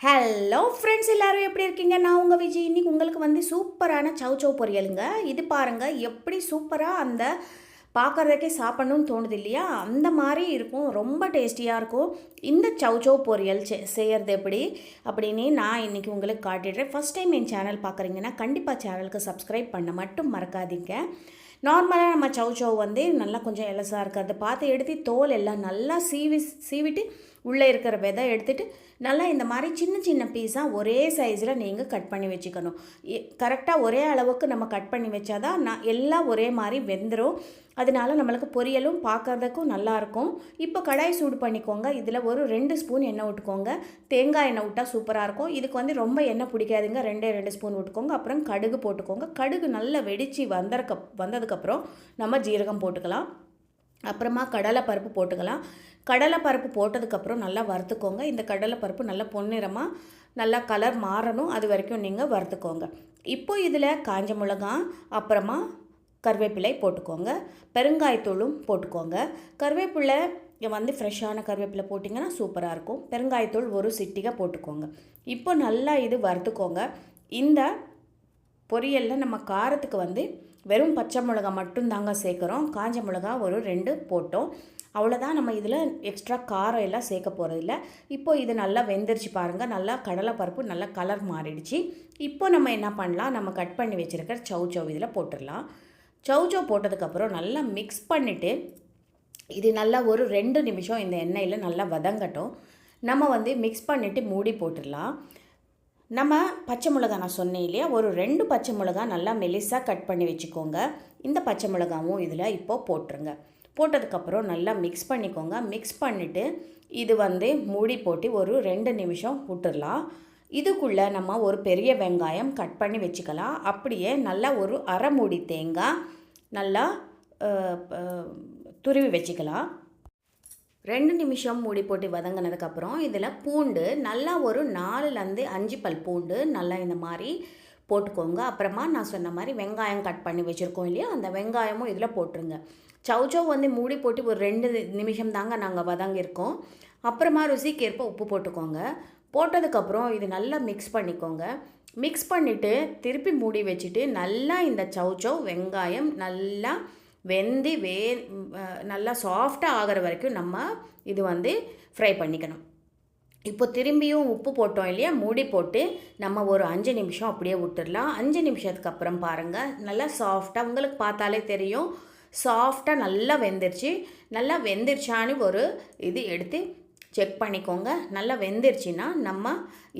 Hello friends எல்லாரும் எப்படி இருக்கீங்க? நான் உங்கள் விஜய். இன்றைக்கி உங்களுக்கு வந்து சூப்பரான சவு சவு பொரியலுங்க. இது பாருங்கள் எப்படி சூப்பராக அந்த பார்க்குறதுக்கே சாப்பிட்ணுன்னு தோணுது இல்லையா? அந்த மாதிரி இருக்கும். ரொம்ப டேஸ்டியாக இருக்கும். இந்த சவு சவு பொரியல் செ செய்கிறது எப்படி? அப்படின்னு நான் இன்றைக்கி உங்களுக்கு காட்டிடுறேன். ஃபஸ்ட் டைம் என் சேனல் பார்க்குறீங்கன்னா கண்டிப்பாக சேனலுக்கு சப்ஸ்கிரைப் பண்ண மட்டும் மறக்காதீங்க. நார்மலாக நம்ம சவு சவு வந்து நல்லா கொஞ்சம் எலசாக இருக்கிறது பார்த்து எடுத்து தோல் எல்லாம் நல்லா சீவி சீவிட்டு உள்ளே இருக்கிற விதை எடுத்துகிட்டு நல்லா இந்த மாதிரி சின்ன சின்ன பீஸாக ஒரே சைஸில் நீங்கள் கட் பண்ணி வச்சுக்கணும். கரெக்டாக ஒரே அளவுக்கு நம்ம கட் பண்ணி வச்சா தான் நான் எல்லாம் ஒரே மாதிரி வெந்துடும் அதனால நம்மளுக்கு பொரியலும் பார்க்கறதுக்கும் நல்லாயிருக்கும் இப்போ கடாய் சூடு பண்ணிக்கோங்க. இதில் ஒரு ரெண்டு ஸ்பூன் எண்ணெய் விட்டுக்கோங்க தேங்காய் எண்ணெய் விட்டால் சூப்பராக இருக்கும். இதுக்கு வந்து ரொம்ப எண்ணெய் பிடிக்காதுங்க. ரெண்டே ரெண்டு ஸ்பூன் விட்டுக்கோங்க அப்புறம் கடுகு போட்டுக்கோங்க. கடுகு நல்லா வெடித்து வந்ததுக்கு வந்ததுக்கப்புறம் நம்ம ஜீரகம் போட்டுக்கலாம். அப்புறமா கடலை பருப்பு போட்டுக்கலாம். கடலைப்பருப்பு போட்டதுக்கப்புறம் நல்லா வறுத்துக்கோங்க. இந்த கடலைப்பருப்பு நல்லா பொன்னிறமாக நல்லா கலர் மாறணும். அது வரைக்கும் நீங்கள் வறுத்துக்கோங்க. இப்போ இதில் காஞ்ச மிளகாய் அப்புறமா கருவேப்பிலை போட்டுக்கோங்க. பெருங்காயத்தூளும் போட்டுக்கோங்க. கருவேப்பிலை வந்து ஃப்ரெஷ்ஷான கருவேப்பிலை போட்டிங்கன்னா சூப்பராக இருக்கும். பெருங்காயத்தூள் ஒரு சிட்டிகை போட்டுக்கோங்க. இப்போ நல்லா இது வறுத்துக்கோங்க. இந்த பொரியலில் நம்ம காரத்துக்கு வந்து வெறும் பச்சை மிளகா மட்டும்தாங்க சேர்க்குறோம். காஞ்ச மிளகா ஒரு ரெண்டு போட்டோம். அவ்வளோதான் நம்ம இதில் எக்ஸ்ட்ரா காரம் எல்லாம் சேர்க்க போகிறதில்ல இப்போ இது நல்லா வெந்துருச்சு பாருங்கள் நல்லா கடலைப்பருப்பு நல்லா கலர் மாறிடுச்சு. இப்போ நம்ம என்ன பண்ணலாம்? நம்ம கட் பண்ணி வச்சுருக்கிற சவு சவு இதில் போட்டுடலாம். சவு சவு போட்டதுக்கப்புறம் நல்லா மிக்ஸ் பண்ணிவிட்டு இது நல்லா ஒரு ரெண்டு நிமிஷம் இந்த எண்ணெயில் நல்லா வதங்கட்டும். நம்ம வந்து மிக்ஸ் பண்ணிவிட்டு மூடி போட்டுடலாம். நம்ம பச்சை மிளகா நான் சொன்னேன் இல்லையா? ஒரு ரெண்டு பச்சை மிளகா நல்லா மெலிசாக கட் பண்ணி வச்சுக்கோங்க. இந்த பச்சை மிளகாவும் இதில் இப்போது போட்டுருங்க. போட்டதுக்கப்புறம் நல்லா மிக்ஸ் பண்ணிக்கோங்க. மிக்ஸ் பண்ணிவிட்டு இது வந்து மூடி போட்டு ஒரு ரெண்டு நிமிஷம் விட்டுடலாம் இதுக்குள்ளே நம்ம ஒரு பெரிய வெங்காயம் கட் பண்ணி வச்சுக்கலாம். அப்படியே நல்லா ஒரு அரை மூடி தேங்காய் நல்லா துருவி வச்சுக்கலாம். ரெண்டு நிமிஷம் மூடி போட்டு வதங்கினதுக்கப்புறம் இதில் பூண்டு நல்லா ஒரு நாலுலேருந்து அஞ்சு பல் பூண்டு நல்லா இந்த மாதிரி போட்டுக்கோங்க. அப்புறமா நான் சொன்ன மாதிரி வெங்காயம் கட் பண்ணி வச்சுருக்கோம் இல்லையா? அந்த வெங்காயமும் இதில் போட்டுருங்க. சவ் சவ் வந்து மூடி போட்டு ஒரு ரெண்டு நிமிஷம் தாங்க நாங்கள் வதங்கியிருக்கோம். அப்புறமா ருசிக்கேற்ப உப்பு போட்டுக்கோங்க. போட்டதுக்கப்புறம் இது நல்லா மிக்ஸ் பண்ணிக்கோங்க. மிக்ஸ் பண்ணிவிட்டு திருப்பி மூடி வச்சுட்டு நல்லா இந்த சவ் சவ் வெங்காயம் நல்லா வெந்து வே நல்லா சாஃப்டாக ஆகிற வரைக்கும் நம்ம இது வந்து ஃப்ரை பண்ணிக்கணும். இப்போ திரும்பியும் உப்பு போட்டோம் இல்லையா? மூடி போட்டு நம்ம ஒரு அஞ்சு நிமிஷம் அப்படியே விட்டுடலாம். அஞ்சு நிமிஷத்துக்கு அப்புறம் பாருங்கள் நல்லா சாஃப்டாக உங்களுக்கு பார்த்தாலே தெரியும். சாஃப்டாக நல்லா வெந்துருச்சு. நல்லா வெந்துருச்சான்னு ஒரு இது எடுத்து செக் பண்ணிக்கோங்க. நல்லா வெந்துருச்சுன்னா நம்ம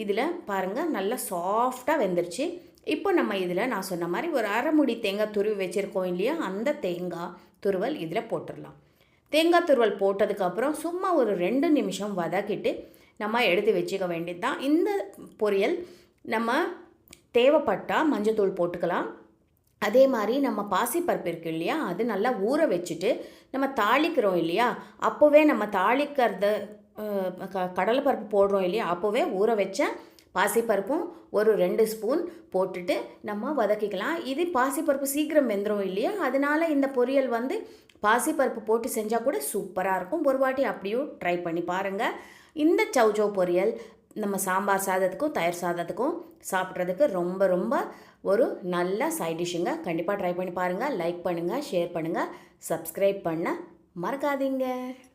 இதில் பாருங்கள் நல்லா சாஃப்டாக வெந்துருச்சு. இப்போ நம்ம இதில் நான் சொன்ன மாதிரி ஒரு அரைமுடி தேங்காய் துருவி வச்சுருக்கோம் இல்லையா? அந்த தேங்காய் துருவல் இதில் போட்டுடலாம். தேங்காய் துருவல் போட்டதுக்கப்புறம் சும்மா ஒரு ரெண்டு நிமிஷம் வதக்கிட்டு நம்ம எடுத்து வச்சுக்க வேண்டியது தான் இந்த பொரியல் நம்ம தேவைப்பட்டால் மஞ்சத்தூள் போட்டுக்கலாம். அதே மாதிரி நம்ம பாசிப்பருப்பு இருக்குது இல்லையா அது நல்லா ஊற வச்சுட்டு நம்ம தாளிக்கிறோம் இல்லையா அப்போவே நம்ம தாளிக்கிறத கடலைப்பருப்பு போடுறோம் இல்லையா அப்போவே ஊற வச்ச பாசிப்பருப்பும் ஒரு ரெண்டு ஸ்பூன் போட்டுட்டு நம்ம வதக்கிக்கலாம். இது பாசிப்பருப்பு சீக்கிரம் வெந்துடும் இல்லையா? அதனால இந்த பொரியல் வந்து பாசிப்பருப்பு போட்டு செஞ்சால் கூட சூப்பராக இருக்கும். ஒரு வாட்டி அப்படியும் ட்ரை பண்ணி பாருங்கள் இந்த சௌச்சௌ பொரியல் நம்ம சாம்பார் சாதத்துக்கும் தயிர் சாதத்துக்கும் சாப்பிட்றதுக்கு ரொம்ப ரொம்ப ஒரு நல்ல சைட் டிஷ்ஷுங்க கண்டிப்பாக ட்ரை பண்ணி பாருங்கள் லைக் பண்ணுங்கள் ஷேர் பண்ணுங்கள் சப்ஸ்கிரைப் பண்ண மறக்காதீங்க.